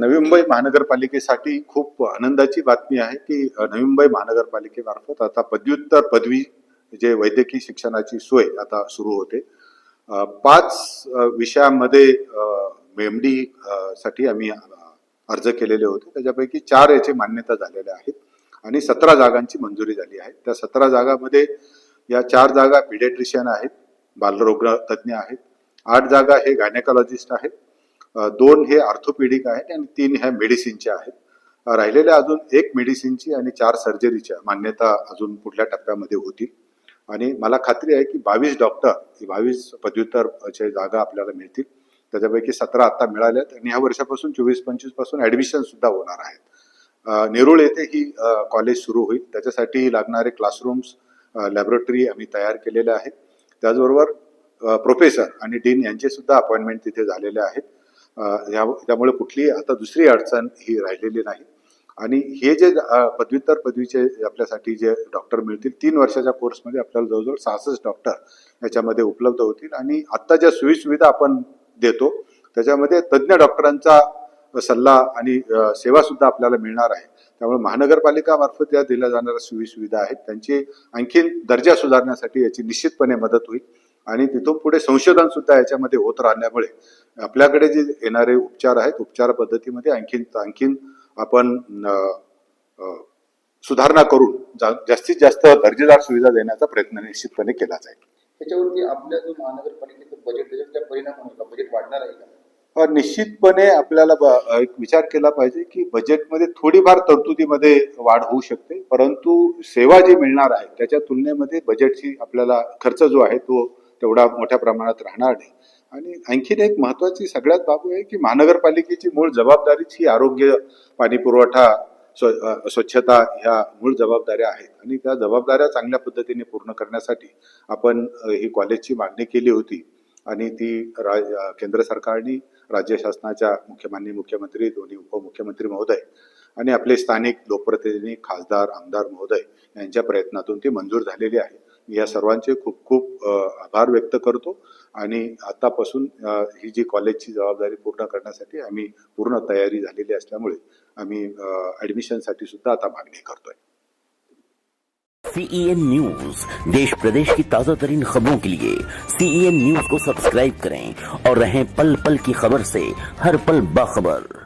नवी मुंबई महानगरपालिकेसाठी खूप आनंदाची बातमी आहे की नवी मुंबई महानगरपालिकेमार्फत आता पदव्युत्तर पदवी जे वैद्यकीय शिक्षणाची सोय आता सुरू होते. पाच विषयामध्ये एम डी साठी आम्ही अर्ज केलेले होते. त्याच्यापैकी चार याची मान्यता झालेल्या आहेत आणि सतरा जागांची मंजुरी झाली आहे. त्या सतरा जागामध्ये या चार जागा पिडेट्रिशियन आहेत बालरोग तज्ज्ञ आहेत आठ जागा हे गायनेकॉलॉजिस्ट आहेत दोन हे ऑर्थोपेडिक आहेत आणि तीन ह्या मेडिसिनच्या आहेत. राहिलेल्या अजून एक मेडिसिनची आणि चार सर्जरीच्या मान्यता अजून पुढल्या टप्प्यामध्ये होतील. आणि मला खात्री आहे की बावीस डॉक्टर बावीस पदव्युत्तरच्या जागा आपल्याला मिळतील. त्याच्यापैकी सतरा आता मिळाल्यात आणि ह्या वर्षापासून चोवीस पंचवीसपासून ऍडमिशन सुद्धा होणार आहेत. नेरुळ येथे ही कॉलेज सुरू होईल. त्याच्यासाठी लागणारे क्लासरूम्स लॅबोरेटरी आम्ही तयार केलेल्या आहेत. त्याचबरोबर प्रोफेसर आणि डीन यांचे सुद्धा अपॉइंटमेंट तिथे झालेले आहेत. या- त्यामुळे कुठलीही आता दुसरी अडचण ही राहिलेली नाही. आणि हे जे पदव्युत्तर पदवीचे आपल्यासाठी जे डॉक्टर मिळतील तीन वर्षाच्या कोर्समध्ये आपल्याला जवळजवळ सहासष्ट डॉक्टर याच्यामध्ये उपलब्ध होतील. आणि आत्ता ज्या सोयीसुविधा आपण देतो त्याच्यामध्ये तज्ज्ञ डॉक्टरांचा सल्ला आणि सेवासुद्धा सेवा सुद्धा आपल्याला मिळणार आहे. त्यामुळे महानगरपालिकामार्फत या दिल्या जाणाऱ्या सोयीसुविधा आहेत. त्यांची आणखीन दर्जा सुधारण्यासाठी याची निश्चितपणे मदत होईल. आणि तिथून पुढे संशोधन सुद्धा याच्यामध्ये होत राहण्यामुळे आपल्याकडे जे येणारे उपचार आहेत उपचार पद्धतीमध्ये आणखीन आणखीन आपण सुधारणा करून जा- जास्तीत जास्त दर्जेदार सुविधा देण्याचा प्रयत्न निश्चितपणे केला जाईल. त्याच्यावरती आपल्या जो महानगरपालिकेचं बजेट परिणाम होणार बजेट वाढणार आहे का? निश्चितपणे आपल्याला एक विचार केला पाहिजे की बजेटमध्ये थोडीफार तरतुदीमध्ये वाढ होऊ शकते परंतु सेवा जी मिळणार आहे त्याच्या तुलनेमध्ये बजेटची आपल्याला खर्च जो आहे तो तेवढा मोठ्या प्रमाणात राहणार नाही. आणि आणखीन एक महत्वाची सगळ्यात बाबू आहे की महानगरपालिकेची मूळ जबाबदारीच ही आरोग्य पाणी पुरवठा स्व- स्वच्छता ह्या मूळ जबाबदाऱ्या आहेत. आणि त्या जबाबदाऱ्या चांगल्या पद्धतीने पूर्ण करण्यासाठी आपण ही कॉलेजची मागणी केली होती. आणि ती रा- केंद्र सरकारने राज्य शासनाच्या मुख्यमान्य मुख्यमंत्री दोन्ही उपमुख्यमंत्री महोदय आणि आपले स्थानिक लोकप्रतिनिधी खासदार आमदार महोदय यांच्या प्रयत्नातून ती मंजूर झालेली आहे. मी या सर्वांचे खूप खूप आभार व्यक्त करतो. आणि आतापासून ही जी कॉलेजची जबाबदारी पूर्ण करण्यासाठी आम्ही पूर्ण तयारी झालेली असल्यामुळे आम्ही ऍडमिशनसाठी सुद्धा आता मागणी करतोय. सीईएन न्यूज देश प्रदेश की ताजा तरीन खबरों के लिए सीईएन न्यूज को सब्सक्राइब करें और रहें पल पल की खबर से हर पल बाखबर।